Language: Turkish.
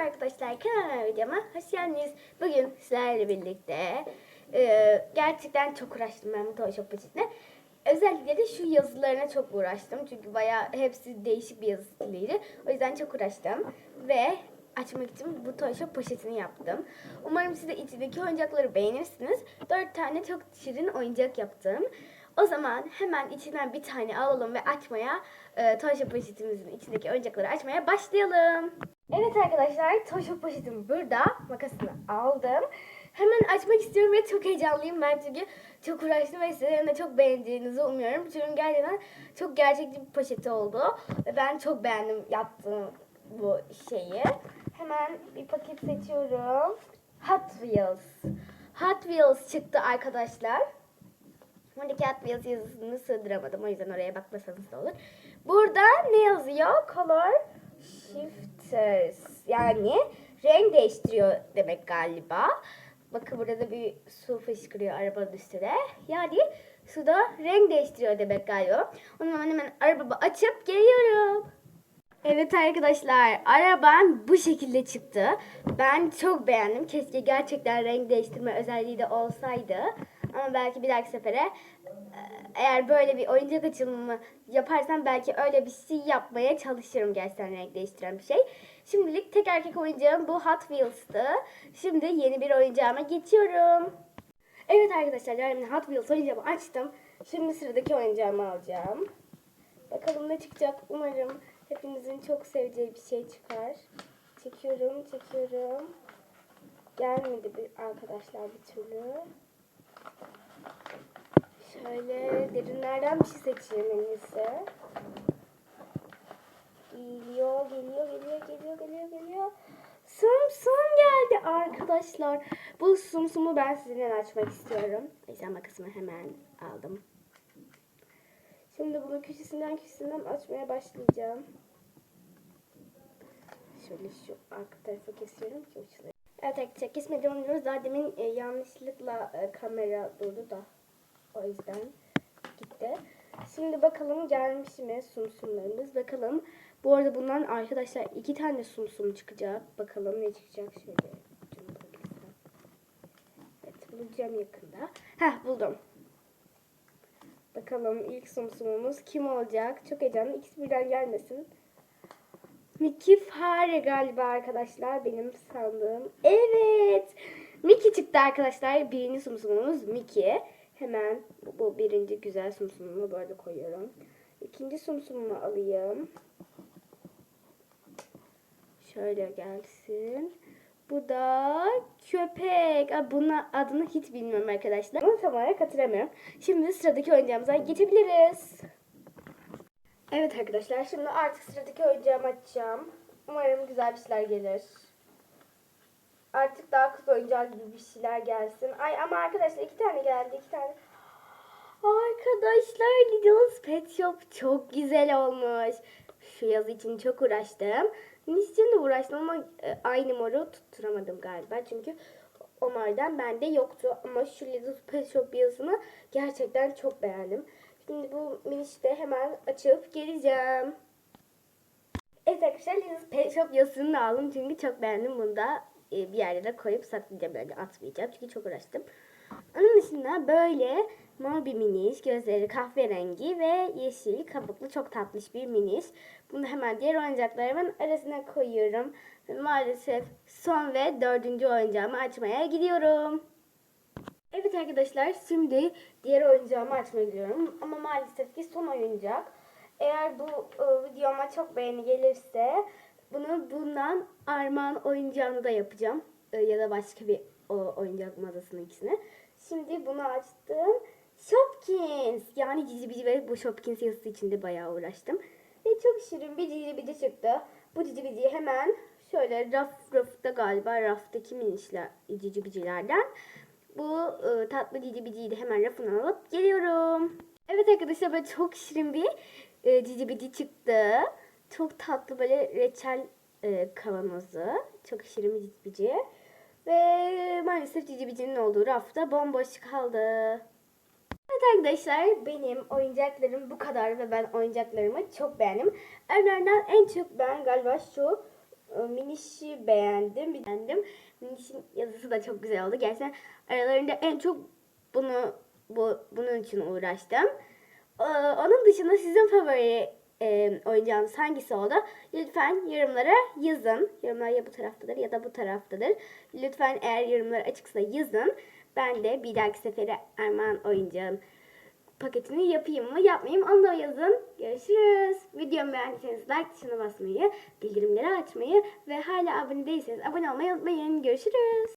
arkadaşlar kanalıma videoma hoş geldiniz. Bugün sizlerle birlikte e, gerçekten çok uğraştım ben bu Toy Shop poşetle. Özellikle de şu yazılarına çok uğraştım. Çünkü bayağı hepsi değişik bir yazı stiliydi. O yüzden çok uğraştım. Ve açmak için bu Toy Shop poşetini yaptım. Umarım siz de içindeki oyuncakları beğenirsiniz. Dört tane çok şirin oyuncak yaptım. O zaman hemen içinden bir tane alalım ve açmaya, e, Toy Shop poşetimizin içindeki oyuncakları açmaya başlayalım. Evet arkadaşlar, Shop poşetim burada. Makasını aldım. Hemen açmak istiyorum ve çok heyecanlıyım ben çünkü çok uğraştım ve sizlerin de çok beğeneceğinizi umuyorum. Çünkü gerçekten çok gerçekçi bir poşeti oldu. Ve ben çok beğendim yaptığım bu şeyi. Hemen bir paket seçiyorum. Hot Wheels. Hot Wheels çıktı arkadaşlar. Buradaki Hot Wheels yazısını sığdıramadım. O yüzden oraya bakmasanız da olur. Burada ne yazıyor? Color Shifters. Yani renk değiştiriyor demek galiba. Bakın burada da bir su fışkırıyor arabanın üstüne. Yani suda renk değiştiriyor demek galiba. O zaman hemen arabamı açıp geliyorum. Evet arkadaşlar arabam bu şekilde çıktı. Ben çok beğendim. Keşke gerçekten renk değiştirme özelliği de olsaydı. Ama belki bir dahaki sefere eğer böyle bir oyuncak açılımı yaparsam belki öyle bir şey yapmaya çalışırım gerçekten renk değiştiren bir şey. Şimdilik tek erkek oyuncağım bu Hot Wheels'tı. Şimdi yeni bir oyuncağıma geçiyorum. Evet arkadaşlar yani Hot Wheels oyuncağımı açtım. Şimdi sıradaki oyuncağımı alacağım. Bakalım ne çıkacak. Umarım hepinizin çok seveceği bir şey çıkar. Çekiyorum, çekiyorum. Gelmedi bir arkadaşlar bir türlü. Şöyle derinlerden bir şey seçeyim en iyisi. Geliyor, geliyor, geliyor, geliyor, geliyor, geliyor. Sum sum geldi arkadaşlar. Bu sum sumu ben sizinle açmak istiyorum. Yüzden makasımı hemen aldım. Şimdi bunu köşesinden köşesinden açmaya başlayacağım. Şöyle şu arka tarafı kesiyorum ki uçları. Evet arkadaşlar kesmeden oynuyoruz. Daha demin e, yanlışlıkla e, kamera durdu da. O yüzden gitti. Şimdi bakalım gelmiş mi sumsumlarımız. Bakalım. Bu arada bundan arkadaşlar iki tane sumsum çıkacak. Bakalım ne çıkacak bulursam. Evet bulacağım yakında. Heh buldum. Bakalım ilk sumsumumuz kim olacak? Çok heyecanlı. İkisi birden gelmesin. Mickey fare galiba arkadaşlar benim sandığım. Evet. Mickey çıktı arkadaşlar. Birinci sumsumumuz Mickey. Hemen bu, birinci güzel sumsumumu böyle koyuyorum. İkinci sumsumumu alayım. Şöyle gelsin. Bu da köpek. Aa, adını hiç bilmiyorum arkadaşlar. Onu tam olarak hatırlamıyorum. Şimdi sıradaki oyuncağımıza geçebiliriz. Evet arkadaşlar şimdi artık sıradaki oyuncağımı açacağım. Umarım güzel bir şeyler gelir. Artık daha kız oyuncağı gibi bir şeyler gelsin. Ay ama arkadaşlar iki tane geldi. iki tane. Arkadaşlar Lidl's Pet Shop çok güzel olmuş. Şu yaz için çok uğraştım. Nis için de uğraştım ama e, aynı moru tutturamadım galiba. Çünkü o mordan bende yoktu. Ama şu Lidl's Pet Shop yazını gerçekten çok beğendim. Şimdi bu minişi de hemen açıp geleceğim. Evet arkadaşlar Lidl's Pet Shop yazısını aldım. Çünkü çok beğendim. Bunu da bir yerde de koyup saklayacağım. Yani atmayacağım. Çünkü çok uğraştım. Onun dışında böyle mor bir miniş, gözleri kahverengi ve yeşil kabuklu çok tatlış bir miniş. Bunu hemen diğer oyuncaklarımın arasına koyuyorum. Maalesef son ve dördüncü oyuncağımı açmaya gidiyorum. Evet arkadaşlar şimdi diğer oyuncağımı açmaya gidiyorum. Ama maalesef ki son oyuncak. Eğer bu e, videoma çok beğeni gelirse bunu bundan armağan oyuncağını da yapacağım. E, ya da başka bir o, oyuncak mağazasının ikisine. Şimdi bunu açtım. Shopkins. Yani Cici Bici ve bu Shopkins yazısı içinde bayağı uğraştım. Ve çok şirin bir Cici Bici çıktı. Bu Cici Bici'yi hemen şöyle raf rafta galiba raftaki minişler Cici Bici'lerden. Bu e, tatlı Cici Bici'yi de hemen rafından alıp geliyorum. Evet arkadaşlar böyle çok şirin bir e, Cici Bici çıktı. Çok tatlı böyle reçel e, kavanozu. Çok şirin bir Cici. Ve maalesef Cici Bici'nin olduğu rafta bomboş kaldı. Evet arkadaşlar benim oyuncaklarım bu kadar ve ben oyuncaklarımı çok beğendim. Önlerden en çok ben galiba şu e, Miniş'i beğendim. Beğendim. Miniş'in yazısı da çok güzel oldu. Gerçekten aralarında en çok bunu bu bunun için uğraştım. Ee, Onun dışında sizin favori e, oyuncağınız hangisi oldu? Lütfen yorumlara yazın. Yorumlar ya bu taraftadır ya da bu taraftadır. Lütfen eğer yorumlar açıksa yazın. Ben de bir dahaki sefere Erman oyuncağın paketini yapayım mı yapmayayım onu da yazın. Görüşürüz. Videomu beğendiyseniz like tuşuna basmayı, bildirimleri açmayı ve hala abone değilseniz abone olmayı unutmayın. Görüşürüz.